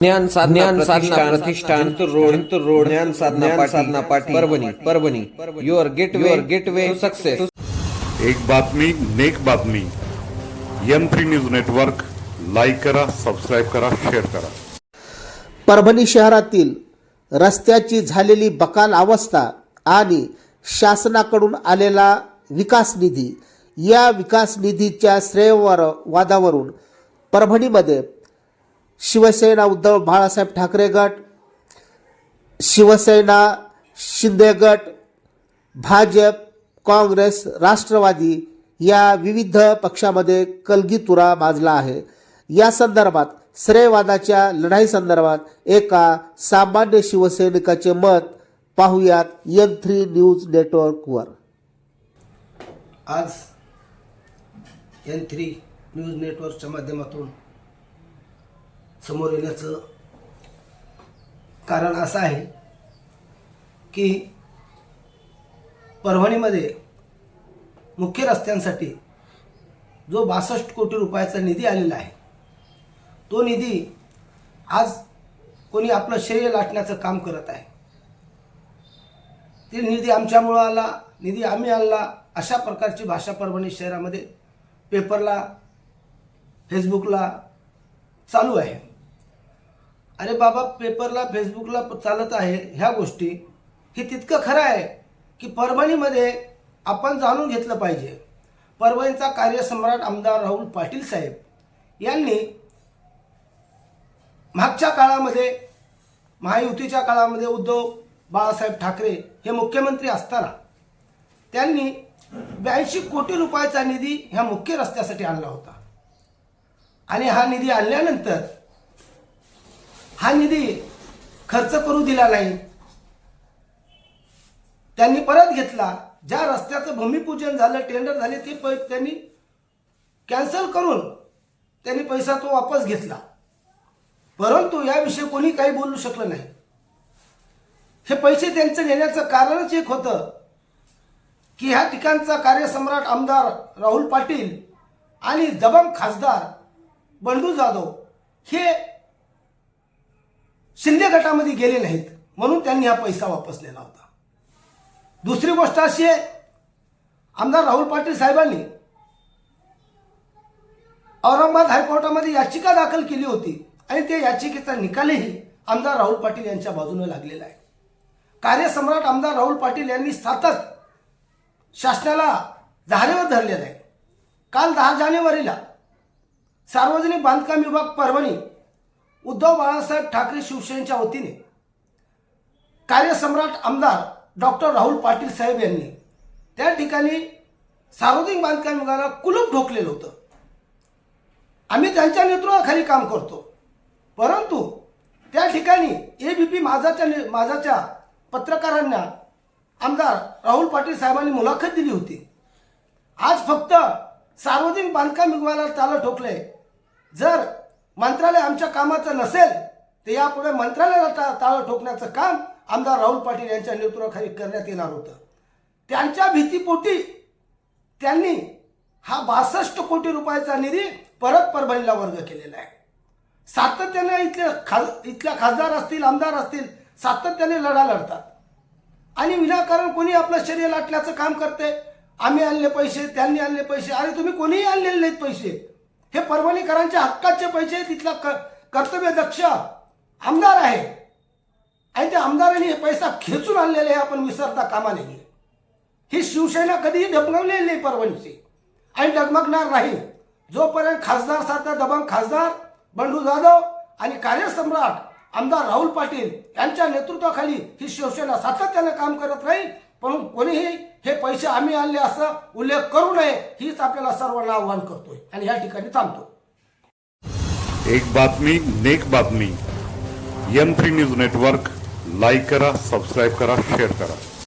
ज्ञान साधना साधना प्रतिष्ठान road road ज्ञान साधना साधना पाठी Parbhani Parbhani your gate your gateway success एक बातमी नेक बातमी. M three news network like करा सबस्क्राईब करा शेअर करा. परभणी शहरातील रस्त्याची झालेली बकाल अवस्था आणि शासनाकडून आलेला विकास निधी या विकास निधीच्या श्रेयवर वादावरून परभणीमध्ये शिवसेना उद्धव बाळासाहेब ठाकरे गट शिवसेना शिंदे गट भाजप काँग्रेस राष्ट्रवादी या विविध पक्षामध्ये कलगीतुरा माजला आहे. या संदर्भात श्रेयवादाच्या लढाई संदर्भात एका सामान्य शिवसैनिकाचे मत पाहूयात एन थ्री न्यूज नेटवर्कवर आज एन थ्री न्यूज नेटवर्कच्या माध्यमातून समोर येण्याचं कारण असं आहे की परभणीमध्ये मुख्य रस्त्यांसाठी जो बासष्ट कोटी रुपयाचा निधी आलेला आहे तो निधी आज कोणी आपलं श्रेय लाटण्याचं काम करत आहे. ते निधी आमच्यामुळं आला निधी आम्ही आणला अशा प्रकारची भाषा परभणी शहरामध्ये पेपरला फेसबुकला चालू आहे. अरे बाबा पेपरला फेसबुकला चालत आहे ह्या गोष्टी. हे तितकं खरं आहे की परभणीमध्ये आपण जाणून घेतलं पाहिजे. परभणीचा कार्यसम्राट आमदार राहुल पाटील साहेब यांनी मागच्या काळामध्ये महायुतीच्या काळामध्ये उद्धव बाळासाहेब ठाकरे हे मुख्यमंत्री असताना त्यांनी ब्याऐंशी कोटी रुपयाचा निधी ह्या मुख्य रस्त्यासाठी आणला होता. आणि हा निधी आणल्यानंतर हा निधी खर्च करू दिला नाही. त्यांनी परत घेतला. ज्या रस्त्याचं भूमिपूजन झालं टेंडर झाले ते पै त्यांनी कॅन्सल करून त्यांनी पैसा तो वापस घेतला. परंतु याविषयी कोणी काही बोलू शकलं नाही. हे पैसे त्यांचं नेण्याचं कारणच एक होतं की ह्या ठिकाणचा कार्यसम्राट आमदार राहुल पाटील आणि दबंग खासदार बंडू जाधव हे शिंदे गटामध्ये गेले नाहीत म्हणून त्यांनी हा पैसा वापसलेला होता. दुसरी गोष्ट अशी आहे आमदार राहुल पाटील साहेबांनी औरंगाबाद हायकोर्टामध्ये याचिका दाखल केली होती आणि त्या याचिकेचा निकालही आमदार राहुल पाटील यांच्या बाजूने लागलेला आहे. कार्यसम्राट आमदार राहुल पाटील यांनी सतत शासनाला धारेवर धरलेलं आहे. काल दहा जानेवारीला सार्वजनिक बांधकाम विभाग परभणी उद्धव बाळासाहेब ठाकरे शिवसेनेच्या वतीने कार्यसम्राट आमदार डॉक्टर राहुल पाटील साहेब यांनी त्या ठिकाणी सार्वजनिक बांधकाम विभागाला कुलूप ठोकलेलं होतं. आम्ही त्यांच्या नेतृत्वाखाली काम करतो. परंतु त्या ठिकाणी ए बी पी माझाच्या माझाच्या पत्रकारांना आमदार राहुल पाटील साहेबांनी मुलाखत दिली होती. आज फक्त सार्वजनिक बांधकाम विभागाला त्याला ठोकले जर मंत्रालय आमच्या कामाचं नसेल तर यापुढे मंत्रालयाला ता ताळं ठोकण्याचं काम आमदार राहुल पाटील यांच्या नेतृत्वाखाली करण्यात येणार होतं. त्यांच्या भीतीपोटी त्यांनी हा बासष्ट कोटी रुपयाचा निधी परत परभणीला वर्ग केलेला आहे. सातत्याने इथले खास इथल्या खासदार असतील आमदार असतील सातत्याने लढा लढतात. आणि विनाकारण कोणी आपलं शरीर लाटल्याचं काम करते आम्ही आणले पैसे त्यांनी आणले पैसे. अरे तुम्ही कोणीही आणलेले नाहीत पैसे. हे परभणीकरांच्या हक्काचे पैसे तिथला क कर्तव्य दक्ष आमदार आहे. आणि त्या आमदारांनी हे पैसा खेचून आणलेले आहे आपण विसरता कामा नये. ही शिवसेना कधीही डगमगलेली नाही परभणीची. आणि डगमगणार नाही. जोपर्यंत खासदार सारखा दबंग खासदार बंडू जाधव आणि कार्यसम्राट आमदार राहुल पाटील यांच्या नेतृत्वाखाली ही शिवसेना सातत्यानं काम करत राहील पण कोणीही हे पैसे आम्ही आणले असं उल्लेख करू नये हीच आपल्याला सर्वांना आव्हान करतोय आणि या ठिकाणी थांबतो. एक बातमी नेक बातमी. M three news network like करा सबस्क्राईब करा शेअर करा.